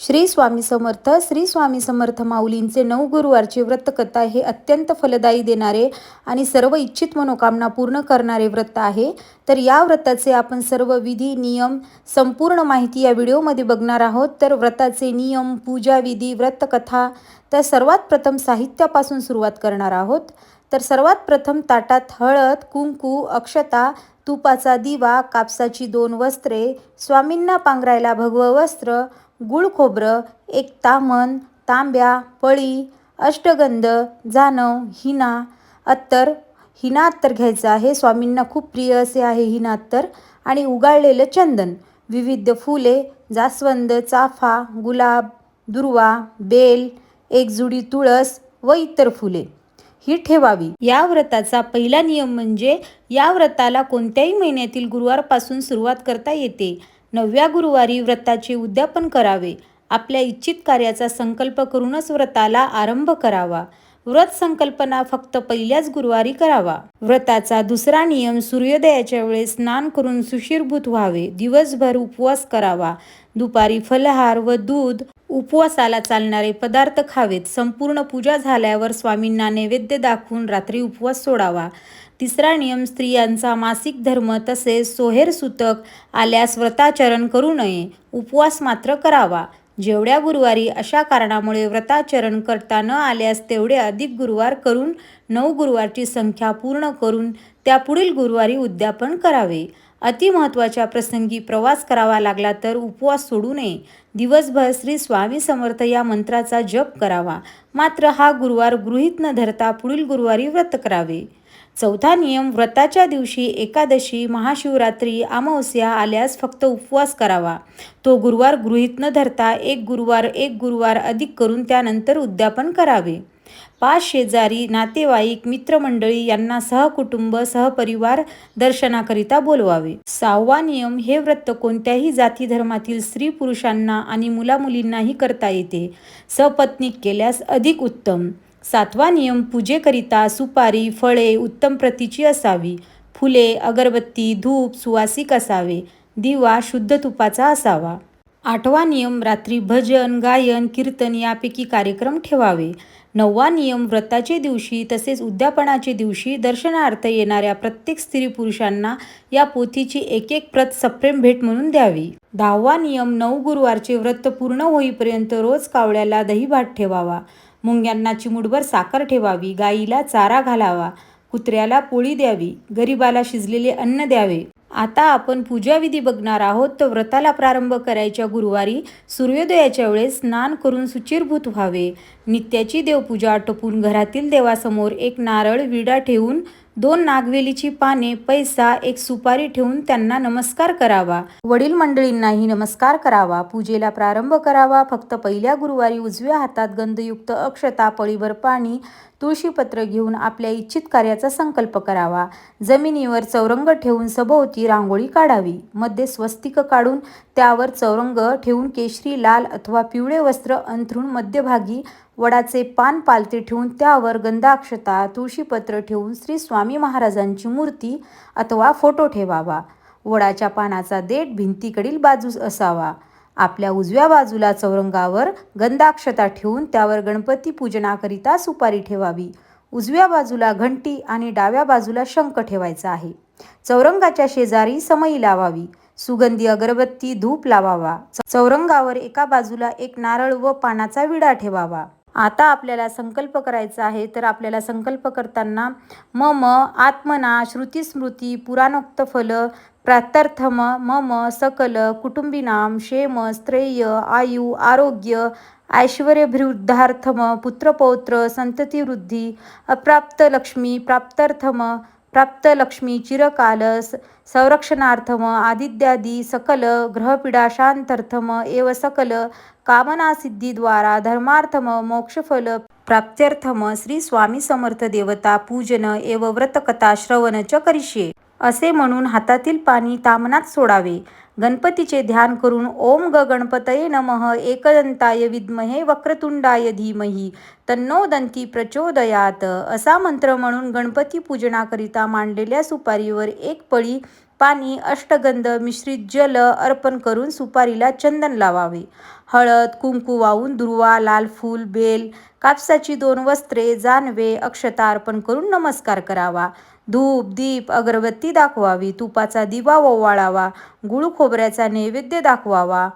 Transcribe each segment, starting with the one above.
श्री स्वामी समर्थ श्री स्वामी समर्थ माऊलींचे नऊ गुरुवारची व्रतकथा हे अत्यंत फलदायी देणारे आणि सर्व इच्छित मनोकामना पूर्ण करणारे व्रत आहे. तर या व्रताचे आपण सर्व विधी नियम संपूर्ण माहिती या व्हिडिओमध्ये बघणार आहोत. तर व्रताचे नियम पूजा विधी व्रतकथा तर सर्वात प्रथम साहित्यापासून सुरुवात करणार आहोत. तर सर्वात प्रथम ताटात हळद कुंकू अक्षता तुपाचा दिवा कापसाची दोन वस्त्रे स्वामींना पांघरायला भगवं वस्त्र गुळ खोबरं एक तामन तांब्या पळी अष्टगंध जानव हिना अत्तर. हिना अत्तर घ्यायचं आहे. स्वामींना खूप प्रिय असे आहे हिना अत्तर आणि उगाळलेलं चंदन. विविध फुले जास्वंद चाफा गुलाब दुर्वा बेल एक जुडी तुळस व इतर फुले. ही ठेवावी. या व्रताचा पहिला नियम म्हणजे या व्रताला कोणत्याही महिन्यातील गुरुवारपासून सुरुवात करता येते. नवव्या गुरुवारी व्रताचे उद्यापन करावे. आपल्या इच्छित कार्याचा संकल्प करूनच व्रताला आरंभ करावा. व्रत संकल्पना फक्त पहिल्याच गुरुवारी करावा. व्रताचा दुसरा नियम सूर्योदयाच्या वेळेस स्नान करून सुशीरभूत व्हावे. दिवसभर उपवास करावा. दुपारी फलहार व दूध उपवासाला चालणारे पदार्थ खावेत. संपूर्ण पूजा झाल्यावर स्वामींना नैवेद्य दाखवून रात्री उपवास सोडावा. तिसरा नियम स्त्रियांचा मासिक धर्म तसेच सोहेर सुतक आल्यास व्रताचरण करू नये उपवास मात्र करावा. जेवढ्या गुरुवारी अशा कारणामुळे व्रताचरण करता न आल्यास तेवढे अधिक गुरुवार करून नऊ गुरुवारची संख्या पूर्ण करून त्या पुढील गुरुवारी उद्यापन करावे. अतिमहत्त्वाच्या प्रसंगी प्रवास करावा लागला तर उपवास सोडू नये. दिवसभर श्री स्वामी समर्थ या मंत्राचा जप करावा. मात्र हा गुरुवार गृहीत न धरता पुढील गुरुवारी व्रत करावे. चौथा नियम व्रताच्या दिवशी एकादशी महाशिवरात्री अमावस्या आल्यास फक्त उपवास करावा. तो गुरुवार गृहीत न धरता एक गुरुवार एक गुरुवार अधिक करून त्यानंतर उद्यापन करावे. पाच शेजारी नातेवाईक मित्रमंडळी यांना सहकुटुंब सहपरिवार दर्शनाकरिता बोलवावे. सहावा नियम हे व्रत कोणत्याही जाती धर्मातील स्त्री पुरुषांना आणि मुलामुलींनाही करता येते. सपत्नीक केल्यास अधिक उत्तम. सातवा नियम पूजेकरिता सुपारी फळे उत्तम प्रतीची असावी. फुले अगरबत्ती धूप सुवासिक असावे. दिवा शुद्ध तुपाचा असावा. आठवा नियम रात्री भजन गायन कीर्तन यापैकी कार्यक्रम ठेवावे. नववा नियम व्रताचे दिवशी तसेच उद्यापनाचे दिवशी दर्शनार्थ येणाऱ्या प्रत्येक स्त्री पुरुषांना या पोथीची एक एक प्रत सप्रेम भेट म्हणून द्यावी. दहावा नियम नऊ गुरुवारचे व्रत पूर्ण होईपर्यंत रोज कावळ्याला दहीभात ठेवावा. मुंग्यांना चिमुडभर साखर ठेवावी गाईला चारा घालावा कुत्र्याला पोळी द्यावी गरिबाला शिजलेले अन्न द्यावे. आता आपण पूजाविधी बघणार आहोत. तर व्रताला प्रारंभ करायच्या गुरुवारी सूर्योदयाच्या वेळेस स्नान करून सुचिरभूत व्हावे. नित्याची देवपूजा आटोपून घरातील देवासमोर एक नारळ विडा ठेवून दोन नागवेलीची पाने पैसा एक सुपारी ठेवून त्यांना नमस्कार करावा. वडील मंडळींनाही नमस्कार करावा. पूजेला प्रारंभ करावा. फक्त पहिल्या गुरुवारी उजव्या हातात गंधयुक्त अक्षता पळीभर पाणी तुळशीपत्र घेऊन आपल्या इच्छित कार्याचा संकल्प करावा. जमिनीवर चौरंग ठेवून सभोवती रांगोळी काढावी. मध्ये स्वस्तिक काढून त्यावर चौरंग ठेवून केशरी लाल अथवा पिवळे वस्त्र अंथरून मध्यभागी वडाचे पान पालते ठेवून त्यावर गंधाक्षता तुळशीपत्र ठेवून श्री स्वामी महाराजांची मूर्ती अथवा फोटो ठेवावा. वडाच्या पानाचा देठ भिंतीकडील बाजूस असावा. आपल्या उजव्या बाजूला चौरंगावर गंधाक्षता ठेवून त्यावर गणपती पूजनाकरिता सुपारी ठेवावी. उजव्या बाजूला घंटी आणि डाव्या बाजूला शंख ठेवायचा आहे. चौरंगाच्या शेजारी समई लावावी. सुगंधी अगरबत्ती धूप लावावा. चौरंगावर एका बाजूला एक नारळ व पानाचा विडा ठेवावा. आता आपल्याला संकल्प करायचा आहे तर आपल्याला संकल्प करताना मम आत्मना श्रुतीस्मृती पुराणोक्त फल प्रात्यर्थम मम सकल कुटुंबीनाम क्षेम स्त्रेय आयु आरोग्य ऐश्वर्यभिवृद्धार्थम पुत्रपौत्र संततिवृद्धी अप्राप्त लक्ष्मी प्राप्तर्थम प्राप्त लक्ष्मी चिरकालस संरक्षणार्थम आदिद्यादी सकल ग्रहपीडा शांतर्थम एव सकल कामनासिद्धीद्वारा धर्मार्थम मोक्षफल प्राप्त्यर्थम श्री स्वामी समर्थ देवता पूजन एव व्रतकथा श्रवण च करिष्ये. असे म्हणून हातातील पाणी तामनात सोडावे. गणपतीचे ध्यान करून ओम ग गणपतये नमः एकदंताय विद्महे वक्रतुंडाय धीमही तन्नो दंती प्रचोदयात असा मंत्र म्हणून गणपती पूजनाकरिता मांडलेल्या सुपारीवर एक पळी पाणी अष्टगंध मिश्रित जल अर्पण करून सुपारीला चंदन लावावे. हळद कुंकू वाहून दुर्वा लाल फूल बेल कापसाची दोन वस्त्रे जानवे अक्षता अर्पण करून नमस्कार करावा. धूप दीप अगरबत्ती दाखवावी. तुपाचा दिवा ओवाळावा. गुळ खोबऱ्याचा नैवेद्य दाखवावा.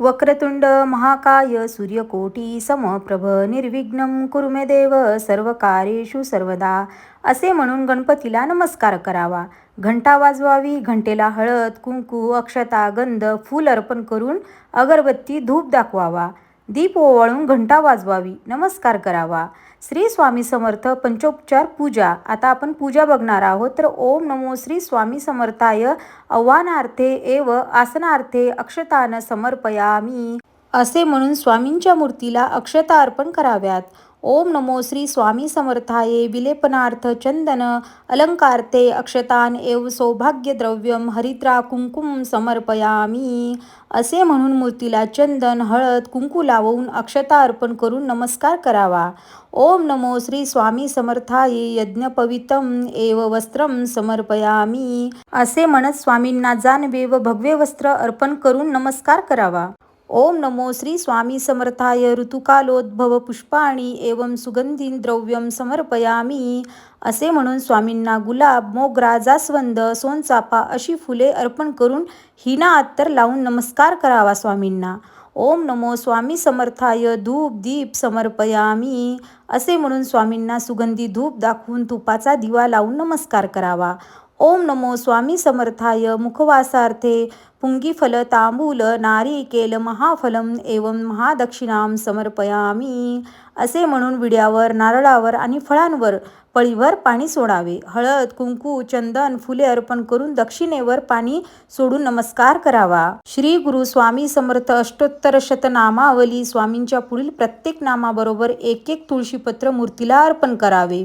वक्रतुंड महाकाय सूर्यकोटी समप्रभ निर्विघ्न कुरुमे देव सर्व कार्येषु सर्वदा. असे म्हणून गणपतीला नमस्कार करावा. घंटा वाजवावी घंटेला हळद कुंकू अक्षता गंध फूल अर्पण करून अगरबत्ती धूप दाखवावा. दीप ओवाळून घंटा वाजवावी. नमस्कार करावा. श्री स्वामी समर्थ पंचोपचार पूजा. आता आपण पूजा बघणार आहोत तर ओम नमो श्री स्वामी समर्थाय. आव्हानार्थे एव आसनार्थे अक्षतान समर्पयामी. असे म्हणून स्वामींच्या मूर्तीला अक्षता अर्पण कराव्यात. ओम नमो श्री स्वामी समर्थाये. विलेपनार्थ चंदन अलंकारते अक्षतान एव सौभाग्यद्रव्यम हरिद्रा कुंकुम समर्पयामी. असे म्हणून मूर्तीला चंदन हळद कुंकू लावून अक्षता अर्पण करून नमस्कार करावा. ओम नमो श्री स्वामी समर्थाये. यज्ञपवितम एव वस्त्रम समर्पयामी. असे म्हणत स्वामींना जानवे व भगवे वस्त्र अर्पण करून नमस्कार करावा. ओम नमो श्री स्वामी समर्थाय ऋतुकालोद्भव पुष्पाणी एवं सुगंधी द्रव्यम समर्पयामी. असे म्हणून स्वामींना गुलाब मोगरा जास्वंद सोनचाफा अशी फुले अर्पण करून हिना अत्तर लावून नमस्कार करावा स्वामींना. ओम नमो स्वामी समर्थाय धूप दीप समर्पयामी. असे म्हणून स्वामींना सुगंधी धूप दाखवून तुपाचा दिवा लावून नमस्कार करावा. ओम नमो स्वामी समर्थाय मुखवासार्थे पुंगीफल तांबूल नारिकेल महाफलम एवं महादक्षिणाम समर्पयामी। असे म्हणून विड्यावर नारळावर आणि फळांवर पळीवर पाणी सोडावे. हळद कुंकू चंदन फुले अर्पण करून दक्षिणेवर पाणी सोडून नमस्कार करावा. श्री गुरु स्वामी समर्थ अष्टोत्तर शतनामावली स्वामींच्या पुढील प्रत्येक नामाबरोबर एक एक तुळशीपत्र मूर्तीला अर्पण करावे.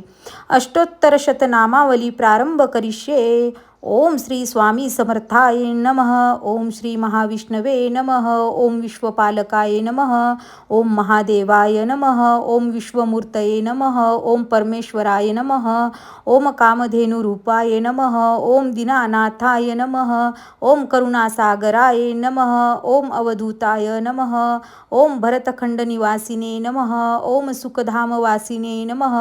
अष्टोत्तर शतनामावली प्रारंभ करिष्ये ओम श्री स्वामी समर्थाय नमः ओम श्री महाविष्णवे नमः ओम विश्वपालकाय नमः ओम महादेवाय नमः ओम विश्वमूर्तये नमः ओम परमेश्वराय नमः ओम कामधेनुरूपाय नमः ओम दिनानाथाय नमः ओम करुणासागराय नमः ओम अवधूताय नमः ओम भरतखंडनिवासिने नमः ओम सुखधामवासिने नमः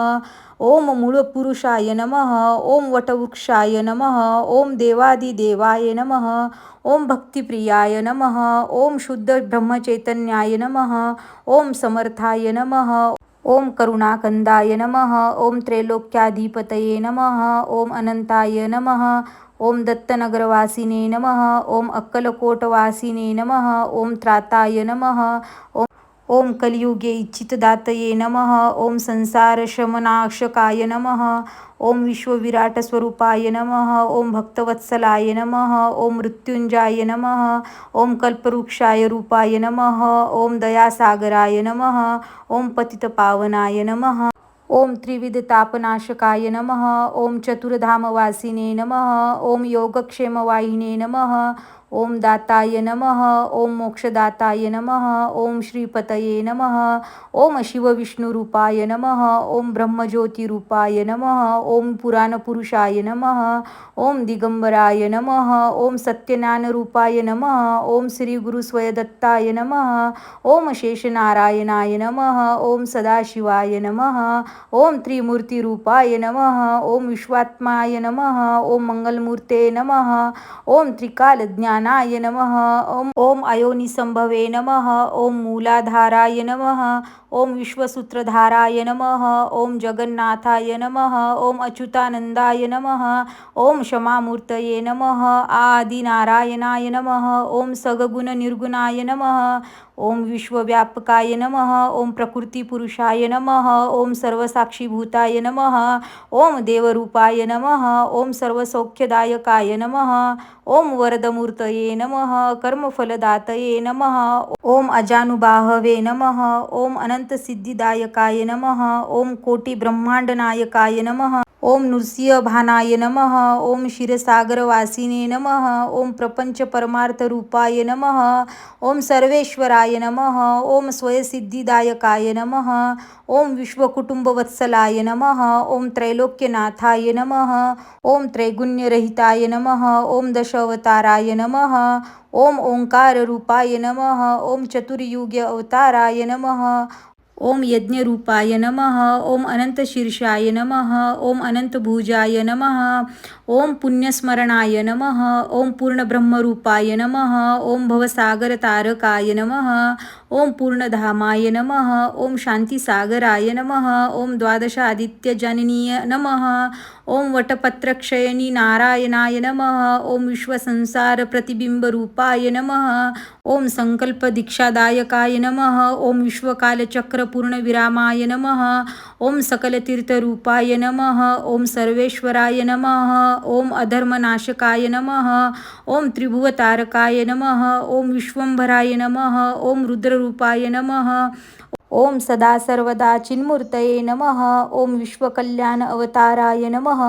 ओम मूळपुरुषाय नमः ओम वटवृक्षाय नमः ओम देवादिदेवाय नमः ओम भक्तिप्रियाय नमः ओम शुद्ध ब्रह्मचैतन्याय नमः ओम समर्थाय नमः ओम करुणाकंदाय नमः ओम त्रैलोक्याधिपतये नमः ओम अनंताय नमः ओम दत्तनगरवासिने नमः ओम अक्कलकोटवासिने नमः ओम त्राताय नमः ओम ओम कलियुगे इच्छितदातये नमः ओम संसारशमनाशकाय नमः ओम विश्वविराटस्वरूपाय नमः ओम भक्तवत्सलाय नमः ओम मृत्युंजाय नमः ओम कल्पवृक्षाय रूपाय नमः ओम दयासागराय नमः ओम पतितपावनाय नमः ओम त्रिविधतापनाशकाय नमः ओम चतुर्धामवासिने नमः ओम योगक्षेमवाहिने नमः ओम दाताय नमः ओम मोक्षदाताय नमः ओम श्रीपतये नमः ओम शिवविष्णुरूपाय नमः ओम ब्रह्मज्योतिरूपाय नमः ओम पुराणपुरुषाय नमः ओम दिगंबराय नमः ओम सत्यज्ञानरूपाय नमः ओम श्री गुरुस्वयदत्ताय नमः ओम शेषनारायणाय नमः ओम सदाशिवाय नमः ओम त्रिमूर्तिरूपाय नमः ओम विश्वात्माय नमः ओम मंगलमूर्ते नमः ओम त्रिकालज्ञानाय नमः। ओम ओम अयोनिसंभवे नमः। ओम मूलाधाराय नमः। ओम विश्वसूत्रधाराय नमः। ओम जगन्नाथाय नमः। ओम अच्युतानंदाय नमः। ओम क्षमामूर्तये नमः। आदिनारायणाय नमः। ओम सगगुणनिर्गुणाय नमः। ओम विश्वव्यापकाय नमः ओम प्रकृतिपुरुषाय नमः ओम सर्वसाक्षीभूताय नमः ओम देवरूपाय नमः ओम सर्वसौख्यदायकाय नमः ओम वरदमूर्तये नमः कर्मफलदातये नमः ओम अजानुबाहवे नमः ओम अनंतसिद्धिदायकाय नमः ओम कोटिब्रह्मांडनायकाय नमः ओम नृसिंहभानाय नमः ओम क्षीरसागरवासिने नमः ओम प्रपंच परमार्थ रूपाय नमः ओम सर्वेश्वराय नमः ओम स्वयसिद्धिदायकाय नमः ओम विश्वकुटुंबवत्सलाय नमः ओम त्रैलोक्यनाथाय नमः ओम त्रैगुण्यरहिताय नमः ओम दशावताराय नमः ओम ओंकाररूपाय नमः ओम चतुर्युग्य अवताराय नमः ओम यज्ञरूपाय नमः ओम अनंतशीर्षाय नमः ओम अनंतभुजाय नमः ओम पुण्यस्मरणाय नमः ओम पूर्णब्रह्मरूपाय नमः ओम भवसागरतारकाय नमः ओम पूर्णधामाय नमः ओम शांतिसागराय नमः ओम द्वादशादित्यजननीय नमः ओम वटपत्रक्षयणी नारायणाय नमः ओम विश्वसंसारप्रतिबिंबरूपाय नमः ओम संकल्पदीक्षादायकाय नमः ओम विश्वकालचक्रपूर्णविरामाय नमः ओम सकलतीर्थरूपाय नमः ओम सर्वेश्वराय नमः ओम अधर्मनाशकाय नमः ओम त्रिभुवतारकाय नमः ओम विश्वंभराय नमः ओम रुद्ररूपाय नमः। ओम सदा सर्वदा चिन्मूर्तये नमः ओम विश्वकल्याण अवताराय नमः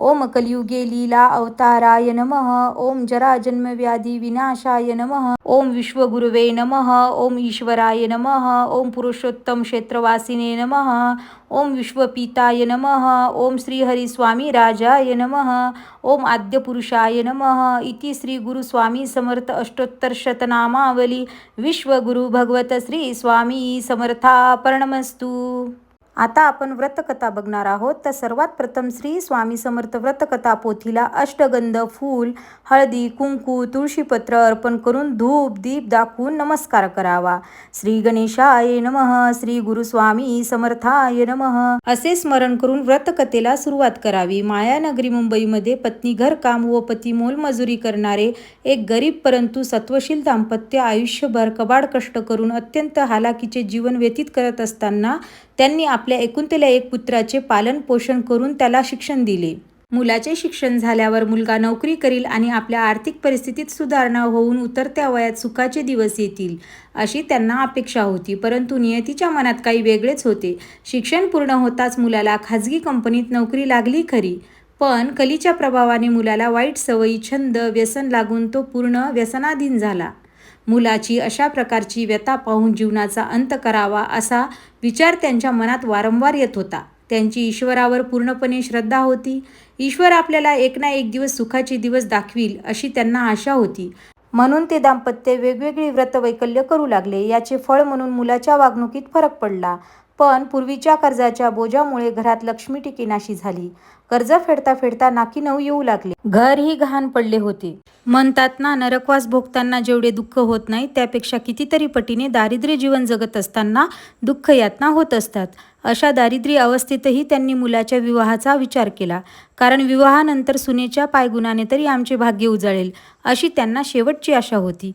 ओम कलियुगे लीला अवताराय नमः ओम जराजन्मव्याधी विनाशाय नमः ओम विश्वगुरुवे नमः ओम ईश्वराय नमः ओम पुरुषोत्तम क्षेत्रवासिने नमः ओम विश्वपीताय नमः ओम श्रीहरिस्वामी राजाय नमः ओम आद्यपुरुषाय नमः इति श्री गुरु स्वामी समर्थ अष्टोत्तर शतनामावली विश्वगुरु भगवत श्री स्वामी समर्थापर्णमस्तु आता आपण व्रतकथा बघणार आहोत. तर सर्वात प्रथम श्री स्वामी समर्थ व्रतकथा पोथीला अष्टगंध फूल हळदी कुंकू तुळशीपत्र अर्पण करून धूप दीप दाखवून नमस्कार करावा. श्री गणेशाय नमः श्री गुरुस्वामी समर्थाय नम. असे स्मरण करून व्रतकथेला सुरुवात करावी. मायानगरी मुंबईमध्ये पत्नी घरकाम व पती मोलमजुरी करणारे एक गरीब परंतु सत्वशील दाम्पत्य आयुष्यभर कबाड कष्ट करून अत्यंत हालाकीचे जीवन व्यतीत करत असताना त्यांनी आपल्या एकुलत्या एक पुत्राचे पालन पोषण करून त्याला शिक्षण दिले. मुलाचे शिक्षण झाल्यावर मुलगा नोकरी करील आणि आपल्या आर्थिक परिस्थितीत सुधारणा होऊन उतरत्या वयात सुखाचे दिवस येतील अशी त्यांना अपेक्षा होती. परंतु नियतीच्या मनात काही वेगळेच होते. शिक्षण पूर्ण होताच मुलाला खाजगी कंपनीत नोकरी लागली खरी. पण कलीच्या प्रभावाने मुलाला वाईट सवयी छंद व्यसन लागून तो पूर्ण व्यसनाधीन झाला. मुलाची अशा प्रकारची व्यथा पाहून जीवनाचा अंत करावा असा विचार त्यांच्या मनात वारंवार येत होता. त्यांची ईश्वरावर पूर्णपणे श्रद्धा होती. ईश्वर आपल्याला एक ना एक दिवस सुखाचे दिवस दाखवील अशी त्यांना आशा होती. म्हणून ते दाम्पत्य वेगवेगळी व्रतवैकल्य करू लागले. याचे फळ म्हणून मुलाच्या वागणुकीत फरक पडला. पण पूर्वीच्या कर्जाच्या बोजामुळे घरात लक्ष्मी टिकेनाशी झाली. कर्ज फेडता फेडता नाकी नऊ येऊ लागले. घरही घाण पडले होते. म्हणतात ना नरकवास भोगताना जेवढे दुःख होत नाही त्यापेक्षा कितीतरी पटीने दारिद्र्य जीवन जगत असताना दुःख यातना होत असतात. अशा दारिद्र्य अवस्थेतही त्यांनी मुलाच्या विवाहाचा विचार केला. कारण विवाहानंतर सुनेच्या पायगुणाने तरी आमचे भाग्य उजळेल अशी त्यांना शेवटची आशा होती.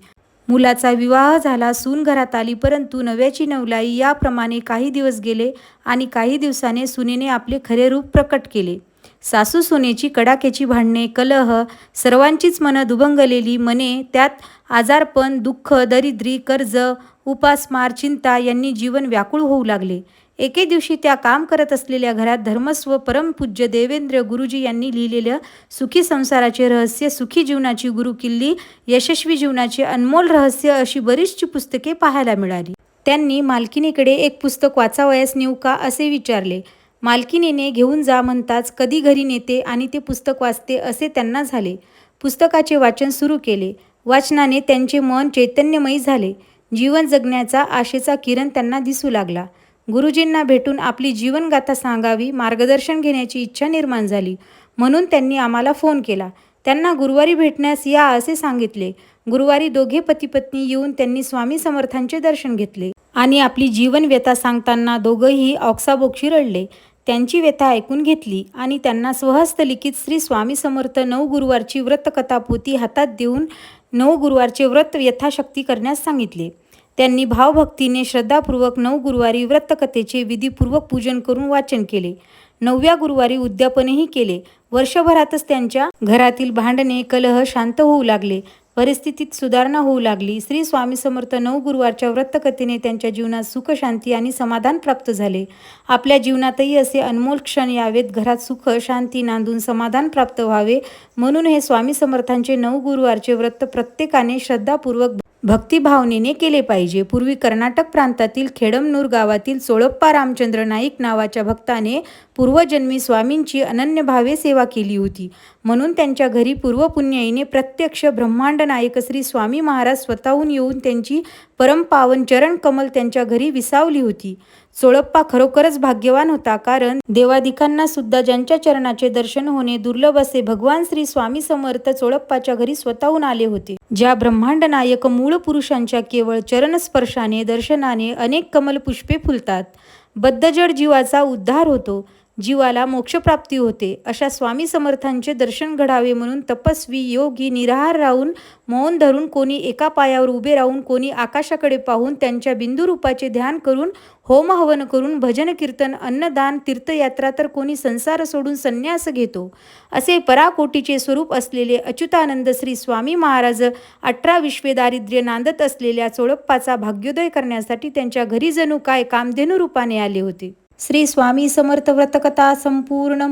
मुलाचा विवाह झाला सून घरात आली परंतु नव्याची नवलाई याप्रमाणे काही दिवस गेले आणि काही दिवसाने सुनेने आपले खरे रूप प्रकट केले. सासू सुनेची कडाक्याची भांडणे कलह सर्वांचीच मनं दुभंगलेली मने त्यात आजारपण दुःख दरिद्री कर्ज उपासमार चिंता यांनी जीवन व्याकुळ होऊ लागले. एके दिवशी त्या काम करत असलेल्या घरात धर्मस्व परमपूज्य देवेंद्र गुरुजी यांनी लिहिलेलं सुखी संसाराचे रहस्य सुखी जीवनाची गुरुकिल्ली यशस्वी जीवनाचे अनमोल रहस्य अशी बरीचशी पुस्तके पाहायला मिळाली. त्यांनी मालकिनीकडे एक पुस्तक वाचावयास नेऊ का असे विचारले. मालकिनीने घेऊन जा म्हणताच कधी घरी नेते आणि ते पुस्तक वाचते असे त्यांना झाले. पुस्तकाचे वाचन सुरू केले. वाचनाने त्यांचे मन चैतन्यमयी झाले. जीवन जगण्याचा आशेचा किरण त्यांना दिसू लागला. गुरुजींना भेटून आपली जीवनगाथा सांगावी मार्गदर्शन घेण्याची इच्छा निर्माण झाली. म्हणून त्यांनी आम्हाला फोन केला. त्यांना गुरुवारी भेटण्यास या असे सांगितले. गुरुवारी दोघे पतीपत्नी येऊन त्यांनी स्वामी समर्थांचे दर्शन घेतले. आणि आपली जीवन व्यथा सांगताना दोघंही ऑक्साबोक्षी रडले. त्यांची व्यथा ऐकून घेतली आणि त्यांना स्वहस्त लिखित श्री स्वामी समर्थ नऊ गुरुवारची व्रतकथापोती हातात देऊन नऊ गुरुवारचे व्रत यथाशक्ती करण्यास सांगितले. त्यांनी भावभक्तीने श्रद्धापूर्वक नऊ गुरुवारी व्रतकथेचे विधीपूर्वक पूजन करून वाचन केले. नवव्या गुरुवारी उद्यापनही केले. वर्षभरातच त्यांच्या घरातील भांडणे कलह शांत होऊ लागले. परिस्थितीत सुधारणा होऊ लागली. श्री स्वामी समर्थ नऊ गुरुवारच्या व्रतकथेने त्यांच्या जीवनात सुख शांती आणि समाधान प्राप्त झाले. आपल्या जीवनातही असे अनमोल क्षण यावेत. घरात सुख शांती नांदून समाधान प्राप्त व्हावे. म्हणून हे स्वामी समर्थांचे नऊ गुरुवारचे व्रत प्रत्येकाने श्रद्धापूर्वक भक्तिभावनेने केले पाहिजे. पूर्वी कर्नाटक प्रांतातील खेडमनूर गावातील चोळप्पा रामचंद्र नाईक नावाच्या भक्ताने पूर्वजन्मी स्वामींची अनन्यभावे सेवा केली होती. म्हणून त्यांच्या घरी पूर्वपुण्याईने प्रत्यक्ष ब्रह्मांड नायक श्री स्वामी महाराज स्वतःहून येऊन त्यांची परमपावन चरण कमल त्यांच्या घरी विसावली होती. चोळप्पा खरोखरच भाग्यवान होता कारण देवादिकांना सुद्धा ज्यांच्या चरणाचे दर्शन होणे दुर्लभ असे भगवान श्री स्वामी समर्थ चोळप्पाच्या घरी स्वतःहून आले होते. ज्या ब्रह्मांड नायक मूळ पुरुषांच्या केवळ चरणस्पर्शाने दर्शनाने अनेक कमल पुष्पे फुलतात. बद्धजड जीवाचा उद्धार होतो. जीवाला मोक्षप्राप्ती होते. अशा स्वामी समर्थांचे दर्शन घडावे म्हणून तपस्वी योगी निराहार राहून मौन धरून कोणी एका पायावर उभे राहून कोणी आकाशाकडे पाहून त्यांच्या बिंदुरूपाचे ध्यान करून होम हवन करून भजन कीर्तन अन्नदान तीर्थयात्रा तर कोणी संसार सोडून संन्यास घेतो. असे पराकोटीचे स्वरूप असलेले अच्युतानंद श्री स्वामी महाराज अठरा विश्वे दारिद्र्य नांदत असलेल्या चोळप्पाचा भाग्योदय करण्यासाठी त्यांच्या घरी जणू काय कामधेनू रूपाने आले होते. श्री स्वामी समर्थ व्रतकथा संपूर्ण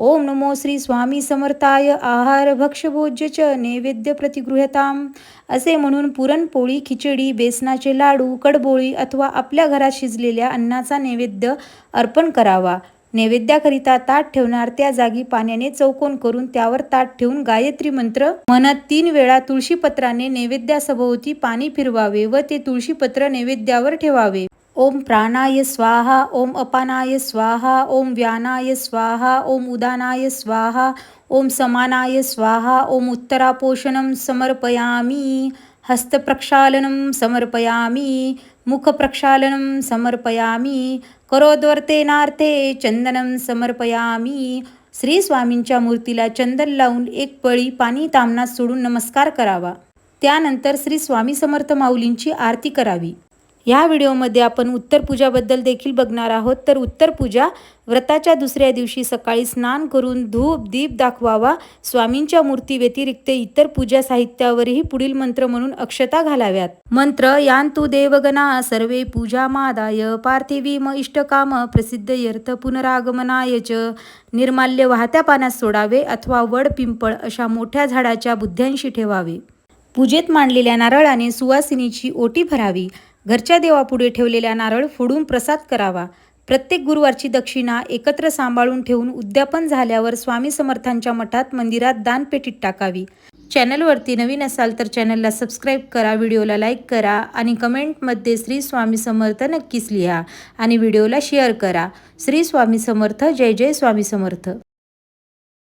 ओम नमो श्री स्वामी समर्थाय आहार भक्ष्यभोज्य च नैवेद्य प्रतिगृहताम असे म्हणून पुरणपोळी खिचडी बेसनाचे लाडू कडबोळी अथवा आपल्या घरात शिजलेल्या अन्नाचा नैवेद्य अर्पण करावा. नैवेद्याकरिता ताट ठेवणार त्या जागी पाण्याने चौकोन करून त्यावर ताट ठेवून गायत्री मंत्र म्हणत तीन वेळा तुळशीपत्राने नैवेद्यासभोवती पाणी फिरवावे व ते तुळशीपत्र नैवेद्यावर ठेवावे. ओम प्राणाय स्वाहा ओम अपानाय स्वाहा ओम व्यानाय स्वाहा ओम उदानाय स्वाहा ओम समानाय स्वाहा ओम उत्तरापोषणं समर्पयामी हस्तप्रक्षालनं समर्पयामी मुखप्रक्षालनं समर्पयामी करोद्वर्तेनार्थे चंदनं समर्पयामी श्री स्वामींच्या मूर्तीला चंदन लावून एक पळी पाणी तामनात सोडून नमस्कार करावा. त्यानंतर श्री स्वामी समर्थ माऊलींची आरती करावी. या व्हिडिओमध्ये आपण उत्तर पूजाबद्दल देखील बघणार आहोत. तर उत्तर पूजा व्रताच्या दुसऱ्या दिवशी सकाळी स्नान करून धूप दीप दाखवावा स्वामींच्या मूर्ती व्यतिरिक्त इतर पूजा साहित्यावरही पुढील मंत्र म्हणून अक्षता घालाव्यात. मंत्र यांतु देवगणा सर्वे पूजा मादाय पार्थिवी म इष्टकाम प्रसिद्ध यर्थ पुनरागमनाय च. निर्माल्य वाहत्या पाण्यात सोडावे अथवा वड पिंपळ अशा मोठ्या झाडाच्या बुद्ध्यांशी ठेवावे. पूजेत मांडलेल्या नारळाने सुवासिनीची ओटी भरावी. घरच्या देवापुढे ठेवलेल्या नारळ फोडून प्रसाद करावा. प्रत्येक गुरुवारची दक्षिणा एकत्र सांभाळून ठेवून उद्यापन झाल्यावर स्वामी समर्थांच्या मठात मंदिरात दानपेटीत टाकावी. चॅनलवरती नवीन असाल तर चॅनलला सबस्क्राईब करा व्हिडिओला लाईक करा आणि कमेंटमध्ये श्री स्वामी समर्थ नक्कीच लिहा आणि व्हिडिओला शेअर करा. श्री स्वामी समर्थ जय जय स्वामी समर्थ.